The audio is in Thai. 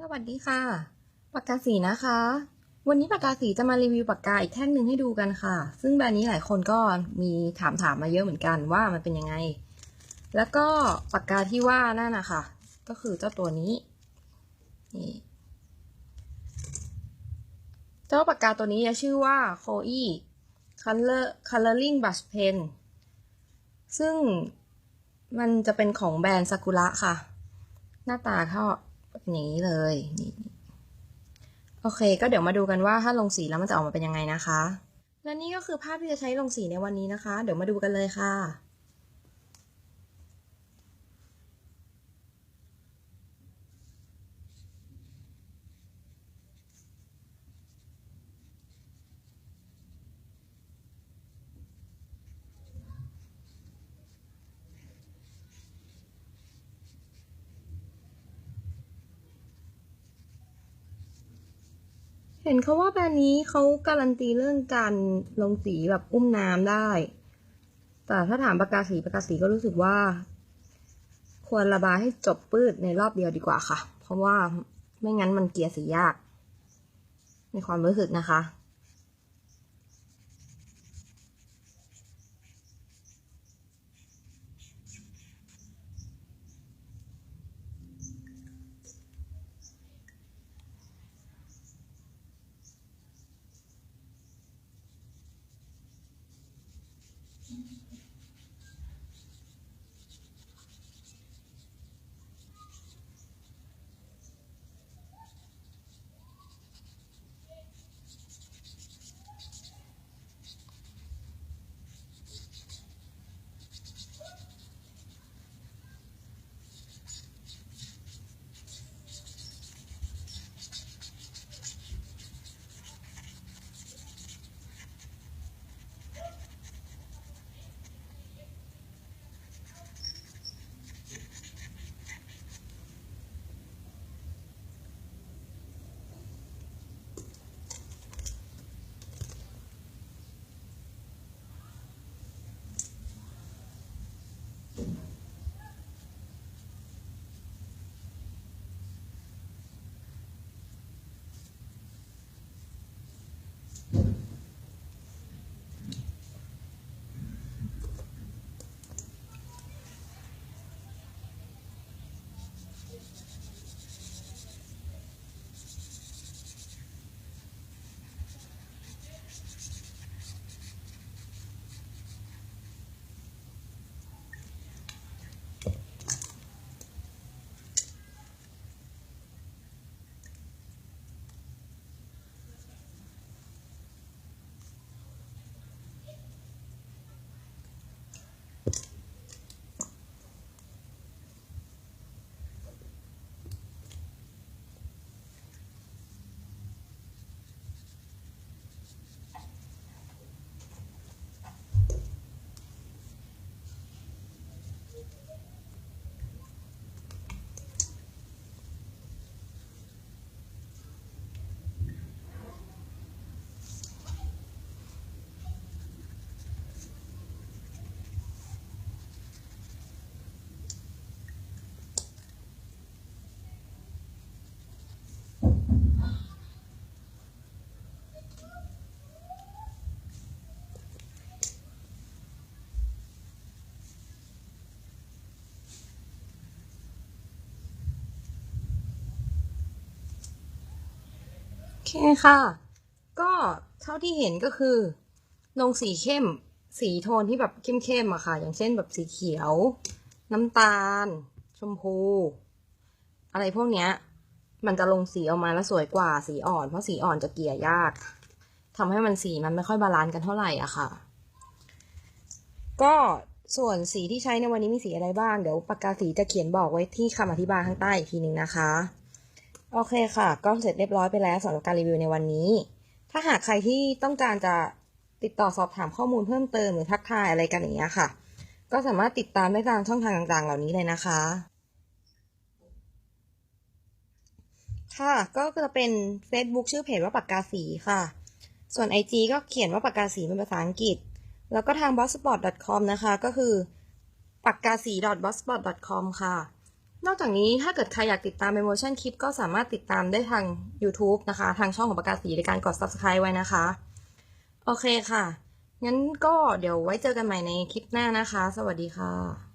สวัสดีค่ะ ปากกาสีนะคะ วันนี้ปากกาสีจะมารีวิวปากกาอีกแท่งหนึ่งให้ดูกันค่ะ ซึ่งแบรนด์นี้หลายคนก็มีถามถามมาเยอะเหมือนกันว่ามันเป็นยังไง แล้วก็ปากกาที่ว่านั่นนะคะก็คือเจ้าตัวนี้นี่เจ้าปากกาตัวนี้จะชื่อว่า c o e Color Coloring Brush Pen ซึ่งมันจะเป็นของแบรนด์ซากุระค่ะ หน้าตาเขา นี้เลยนี่โอเค ก็เดี๋ยวมาดูกันว่าถ้าลงสีแล้วมันจะออกมาเป็นยังไงนะคะ และนี่ก็คือภาพที่จะใช้ลงสีในวันนี้นะคะ เดี๋ยวมาดูกันเลยค่ะ เห็นเขาว่าแบรนด์นี้เขาการันตีเรื่องการลงสีแบบอุ้มน้ำได้ แต่ถ้าถามปากกาสีปากกาสีก็รู้สึกว่า ควรระบายให้จบปื้ดในรอบเดียวดีกว่าค่ะ เพราะว่าไม่งั้นมันเกียร์สียาก ในความรู้สึกนะคะ โคค่ะ ก็เท่าที่เห็นก็คือ ลงสีเข้ม สีโทนที่แบบเข้มๆอะค่ะ อย่างเช่นแบบสีเขียว น้ำตาล ชมพู อะไรพวกเนี้ย มันจะลงสีออกมาแล้วสวยกว่าสีอ่อน เพราะสีอ่อนจะเกลี่ยยากทำให้มันสีมันไม่ค่อยบาลานซ์กันเท่าไหร่อะค่ะ ก็ส่วนสีที่ใช้ในวันนี้มีสีอะไรบ้าง เดี๋ยวปากกาสีจะเขียนบอกไว้ที่คำอธิบายข้างใต้อีกทีหนึ่งนะคะ โอเคค่ะ ก็เสร็จเรียบร้อยไปแล้วสำหรับการรีวิวในวันนี้ ถ้าหากใครที่ต้องการจะติดต่อสอบถามข้อมูลเพิ่มเติมหรือทักทายอะไรกันอย่างเงี้ยค่ะ ก็สามารถติดตามได้ตามช่องทางต่างๆ เหล่านี้เลยนะคะ ค่ะ ก็จะเป็น Facebook ชื่อเพจว่าปากกาสีค่ะ ส่วน IG ก็เขียนว่าปากกาสีเป็นภาษาอังกฤษ แล้วก็ทาง b o s s p o t c o m นะคะ ก็คือปากกาสี b o s s p o t c o m ค่ะ นอกจากนี้ถ้าเกิดใครอยากติดตาม Emotion คลิปก็สามารถติดตามได้ทาง YouTube นะคะ ทางช่องของประกาศสีในการกด Subscribe ไว้นะคะ โอเคค่ะ งั้นก็เดี๋ยวไว้เจอกันใหม่ในคลิปหน้านะคะ สวัสดีค่ะ